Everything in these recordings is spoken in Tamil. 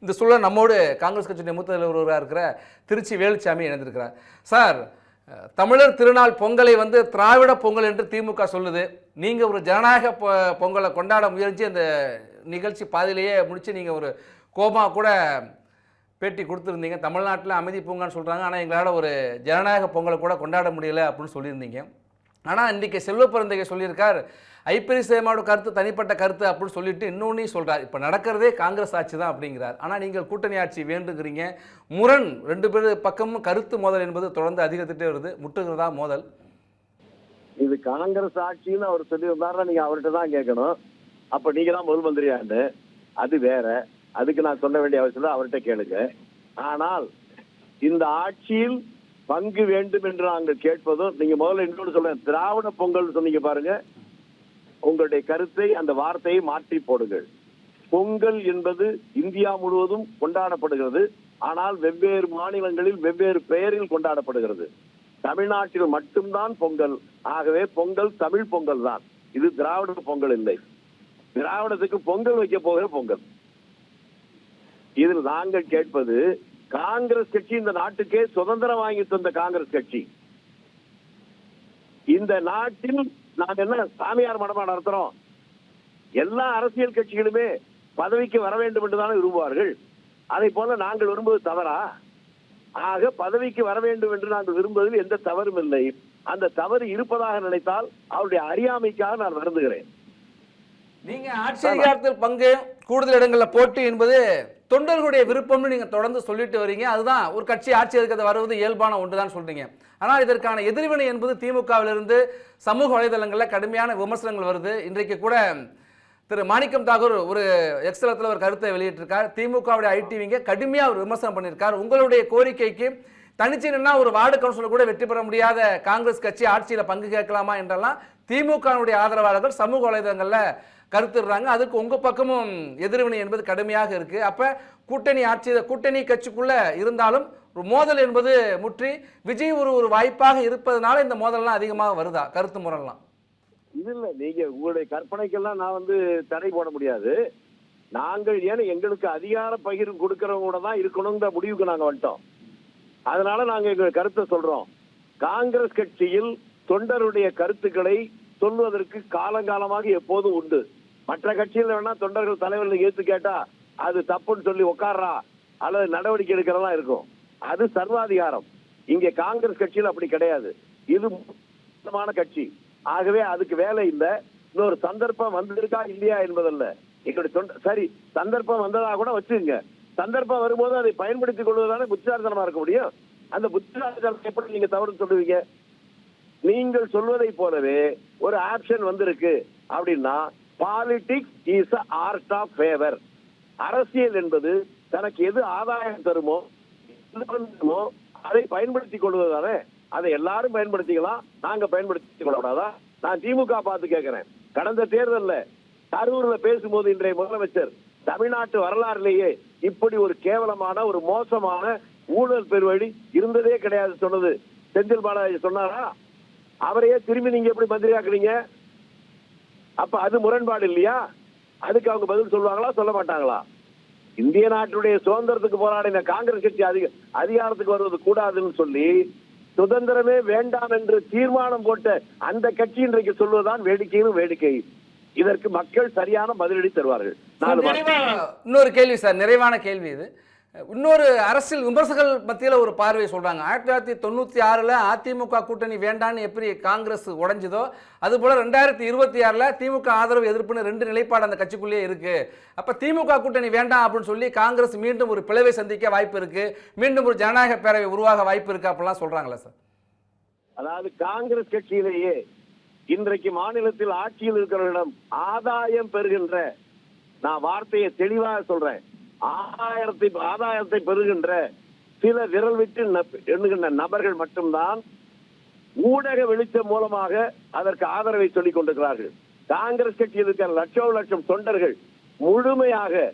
இந்த சூழல் நம்மோடு காங்கிரஸ் கட்சியுடைய மூத்த தலைவராக இருக்கிற திருச்சி வேலுச்சாமி இணைந்திருக்கிறார். சார் தமிழர் திருநாள் பொங்கலை வந்து திராவிட பொங்கல் என்று திமுக சொல்லுது. நீங்கள் ஒரு ஜனநாயக பொ- பொங்கலை கொண்டாட முயற்சி அந்த நிகழ்ச்சி பாதியிலேயே முடித்து நீங்கள் ஒரு கோமா கூட பேட்டி கொடுத்துருந்தீங்க. தமிழ்நாட்டில் அமைதி பூங்கான்னு சொல்கிறாங்க ஆனால் எங்களால் ஒரு ஜனநாயக பொங்கலை கூட கொண்டாட முடியலை அப்படின்னு சொல்லியிருந்தீங்க. ஆனால் இன்றைக்கி செல்வ பிறந்தகை சொல்லியிருக்கார் ஐப்பரி சேமாவோட கருத்து தனிப்பட்ட கருத்து அப்படின்னு சொல்லிட்டு இன்னொன்னே சொல்கிறார் இப்போ நடக்கிறதே காங்கிரஸ் ஆட்சி தான் அப்படிங்கிறார். ஆனால் நீங்கள் கூட்டணி ஆட்சி வேண்டுங்கிறீங்க. முரண் ரெண்டு பேர் பக்கமும் கருத்து மோதல் என்பது தொடர்ந்து அதிகரித்துட்டே வருது. முட்டுகிறதா மோதல். இது காங்கிரஸ் ஆட்சின்னு அவர் சொல்லியிருந்தாருன்னா நீங்கள் அவர்கிட்ட தான் கேட்கணும். அப்போ நீங்கள் தான் முதல் மந்திரியான்னு அது வேற. அதுக்கு நான் சொல்ல வேண்டிய அவசியம் அவர்கிட்ட கேளுங்க. ஆனால் இந்த ஆட்சியில் பங்கு வேண்டும் என்று நாங்கள் கேட்பதும் நீங்க முதல்ல இன்னொன்று சொல்லுங்க திராவிட பொங்கல் சொன்னீங்க பாருங்க. உங்களுடைய கருத்தை அந்த வார்த்தையை மாற்றி போடுங்கள். பொங்கல் என்பது இந்தியா முழுவதும் கொண்டாடப்படுகிறது. ஆனால் வெவ்வேறு மாநிலங்களில் வெவ்வேறு பெயரில் கொண்டாடப்படுகிறது. தமிழ்நாட்டில் மட்டும்தான் பொங்கல். ஆகவே பொங்கல் தமிழ் பொங்கல் தான். இது திராவிட பொங்கல் இல்லை. திராவிடத்துக்கு பொங்கல் வைக்க போகிற பொங்கல். இதில் நாங்கள் கேட்பது காங்கிரஸ் கட்சி இந்த நாட்டுக்கே சுதந்திரம் வாங்கி தந்த காங்கிரஸ் கட்சி. இந்த நாட்டில் நாங்க என்ன சாமியார் மடமா நடத்துறோம்? எல்லா அரசியல் கட்சிகளுமே பதவிக்கு வர வேண்டும் என்றுதான் விரும்புவார்கள். அதை போல நாங்கள் விரும்புவது தவறா? ஆக பதவிக்கு வர வேண்டும் என்று நாங்கள் விரும்புவதில் எந்த தவறும் இல்லை. அந்த தவறு இருப்பதாக நினைத்தால் அவருடைய அறியாமைக்காக நான் வருந்துகிறேன். நீங்க ஆட்சி அதிகாரத்தில் பங்கு கூடுதல் இடங்களில் போட்டி என்பது தொண்டர்களுடைய விருப்பம்னு நீங்கள் தொடர்ந்து சொல்லிட்டு வரீங்க. அதுதான் ஒரு கட்சி ஆட்சி அதிகாரத்தை வருவது இயல்பான ஒன்று தான் சொல்கிறீங்க ஆனால் இதற்கான எதிர்வினை என்பது திமுகவிலிருந்து சமூக வலைதளங்களில் கடுமையான விமர்சனங்கள் வருது. இன்றைக்கு கூட திரு மாணிக்கம் தாகூர் ஒரு எக்ஸலத்தில் ஒரு கருத்தை வெளியிட்டிருக்கார். திமுகவுடைய ஐடிவிங்க கடுமையாக ஒரு விமர்சனம் பண்ணியிருக்கார். உங்களுடைய கோரிக்கைக்கு தனிச்சு நின்னா ஒரு வார்டு கவுன்சிலர் கூட வெற்றி பெற முடியாத காங்கிரஸ் கட்சி ஆட்சியில் பங்கு கேட்கலாமா என்றெல்லாம் திமுகவுடைய ஆதரவாளர்கள் சமூக வலைதளங்களில் கருத்துடுறாங்க. அதுக்கு உங்கள் பக்கமும் எதிர்வினை என்பது கடுமையாக இருக்குது அப்போ கூட்டணி ஆட்சி கூட்டணி கட்சிக்குள்ளே இருந்தாலும் ஒரு மோதல் என்பது முற்றி விஜய் ஒரு ஒரு வாய்ப்பாக இருப்பதனால இந்த மோதல்லாம் அதிகமாக வருதா? கருத்து முரல்லாம். இது இல்லை. நீங்கள் உங்களுடைய கற்பனைக்கெல்லாம் நான் வந்து தடை போட முடியாது. நாங்கள் ஏன்னா எங்களுக்கு அதிகார பகிர்வு கொடுக்கறவங்க கூட தான் இருக்கணுங்கிற முடிவுக்கு நாங்கள் வந்துட்டோம். அதனால நாங்க எங்க கருத்தை சொல்றோம். காங்கிரஸ் கட்சியில் தொண்டருடைய கருத்துக்களை சொல்வதற்கு காலங்காலமாக எப்போதும் உண்டு. மற்ற கட்சியில் வேணா தொண்டர்கள் தலைவர்கள் ஏத்து கேட்டா அது தப்புன்னு சொல்லி உட்கார்றா அல்லது நடவடிக்கை எடுக்கிறதா இருக்கும். அது சர்வாதிகாரம். இங்க காங்கிரஸ் கட்சியில் அப்படி கிடையாது. இது முக்கியமான கட்சி. ஆகவே அதுக்கு வேலை இல்லை. இன்னொரு சந்தர்ப்பம் வந்திருக்கா இல்லையா என்பதல்ல. எங்களுடைய தொண்ட சரி சந்தர்ப்பம் வந்ததா கூட வச்சுங்க சந்தர்ப்பம் வரும்போது அதை பயன்படுத்திக் கொள்வதானே புத்திசாலித்தனமா இருக்க முடியும்? அந்த புத்திசாலித்தனம் எப்படி நீங்க தவறு சொல்லுவீங்க? நீங்கள் சொல்வதை போலவே ஒரு ஆப்ஷன் வந்திருக்கு அப்படின்னா politics is art of favour அரசியல் என்பது தனக்கு எது ஆதாயம் தருமோ தருமோ அதை பயன்படுத்திக் கொள்வதுதானே. அதை எல்லாரும் பயன்படுத்திக்கலாம். நாங்க பயன்படுத்திக் கொள்ளக்கூடாதா? நான் திமுக பார்த்து கேட்கிறேன். கடந்த தேர்தலில் கரூர்ல பேசும்போது இன்றைய முதலமைச்சர் தமிழ்நாட்டு வரலாறுலேயே இப்படி ஒரு கேவலமான ஒரு மோசமான ஊழல் பெருவழி இருந்ததே கிடையாது சொன்னது. செந்தில் பாலாஜி சொன்னாரா? அவரையே திரும்பி நீங்க எப்படி மந்திரி ஆக்குறீங்க அப்ப அது முரண்பாடு இல்லையா? அதுக்கு அவங்க பதில் சொல்லுவாங்களா சொல்ல மாட்டாங்களா? இந்திய நாட்டுடைய சுதந்திரத்துக்கு போராடின காங்கிரஸ் கட்சி அதிக அதிகாரத்துக்கு வருவது கூடாதுன்னு சொல்லி சுதந்திரமே வேண்டாம் என்று தீர்மானம் போட்ட அந்த கட்சி இன்றைக்கு சொல்வதுதான் வேடிக்கையும் வேடிக்கை. இதற்கு மக்கள் சரியான பதிலடி தருவார்கள். இன்னொரு கேள்வி சார் நிறைவான கேள்வி இது. இன்னொரு அரசியல் விமர்சகர்கள் மத்தியில் ஒரு பார்வை சொல்றாங்க. ஆயிரத்தி தொள்ளாயிரத்தி தொண்ணூற்றி ஆறில் அதிமுக கூட்டணி வேண்டான்னு எப்படி காங்கிரஸ் உடைஞ்சதோ அதுபோல் ரெண்டாயிரத்தி இருபத்தி ஆறில் திமுக ஆதரவு எதிர்ப்புன்னு ரெண்டு நிலைப்பாடு அந்த கட்சிக்குள்ளேயே இருக்கு. அப்போ திமுக கூட்டணி வேண்டாம் அப்படின்னு சொல்லி காங்கிரஸ் மீண்டும் ஒரு பிளவை சந்திக்க வாய்ப்பு இருக்கு. மீண்டும் ஒரு ஜனநாயக பேரவை உருவாக வாய்ப்பு இருக்கு அப்படிலாம் சொல்றாங்களா சார்? அதாவது காங்கிரஸ் கட்சியிலேயே இன்றைக்கு மாநிலத்தில் ஆட்சியில் இருக்கிறவர்களிடம் ஆதாயம் பெறுகின்ற நான் வார்த்தையை தெளிவாக சொல்றேன். ஆதாயத்தை ஆதாயத்தை பெறுகின்ற சில விரல் விட்டு நப்- எண்ணுகின்ற நபர்கள் மட்டும்தான் ஊடக வெளிச்சம் மூலமாக அதற்கு ஆதரவை சொல்லிக் கொண்டிருக்கிறார்கள். காங்கிரஸ் கட்சியில் இருக்கிற லட்சம் லட்சம் தொண்டர்கள் முழுமையாக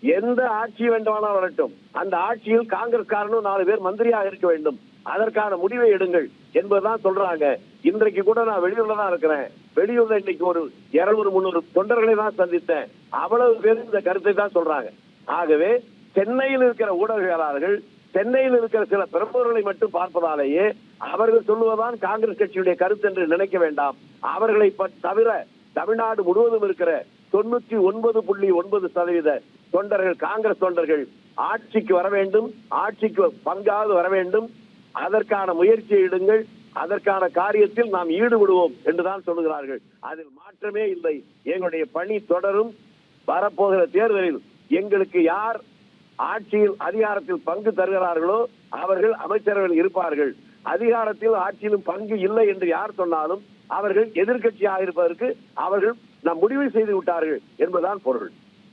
எந்த ஆட்சி வேண்டுமானால் வரட்டும். அந்த ஆட்சியில் காங்கிரஸ்காரனும் நாலு பேர் மந்திரியாக இருக்க வேண்டும். அதற்கான முடிவை எடுங்கள் என்பதுதான் சொல்றாங்க. இன்றைக்கு கூட நான் வெளியூர்ல தான் இருக்கிறேன். வெளியூர்ல இன்னைக்கு ஒரு இருநூறு முந்நூறு தொண்டர்களை தான் சந்தித்தேன். அவ்வளவு பேர் இந்த கருத்தை தான் சொல்றாங்க. ஆகவே சென்னையில் இருக்கிற ஊடகவியலாளர்கள் சென்னையில் இருக்கிற சில பிரமுகர்களை மட்டும் பார்ப்பதாலேயே அவர்கள் சொல்லுவதுதான் காங்கிரஸ் கட்சியுடைய கருத்து என்று நினைக்க வேண்டாம். அவர்களை தவிர தமிழ்நாடு முழுவதும் இருக்கிற தொண்ணூற்றி ஒன்பது புள்ளி ஒன்பது சதவீத தொண்டர்கள் காங்கிரஸ் தொண்டர்கள் ஆட்சிக்கு வர வேண்டும் ஆட்சிக்கு பங்காவது வர வேண்டும். அதற்கான முயற்சியை இடுங்கள் அதற்கான காரியத்தில் நாம் ஈடுபடுவோம் என்றுதான் சொல்லுகிறார்கள். அதில் மாற்றமே இல்லை. எங்களுடைய பணி தொடரும். வரப்போகிற தேர்தலில் எங்களுக்கு யார் ஆட்சியில் அதிகாரத்தில் பங்கு தருகிறார்களோ அவர்கள் அமைச்சர்கள் இருப்பார்கள். அதிகாரத்தில் ஆட்சியிலும் பங்கு இல்லை என்று யார் சொன்னாலும் அவர்கள் எதிர்கட்சியாக இருப்பதற்கு அவர்கள் நாம் முடிவு செய்து விட்டார்கள் என்பதுதான் பொருள்.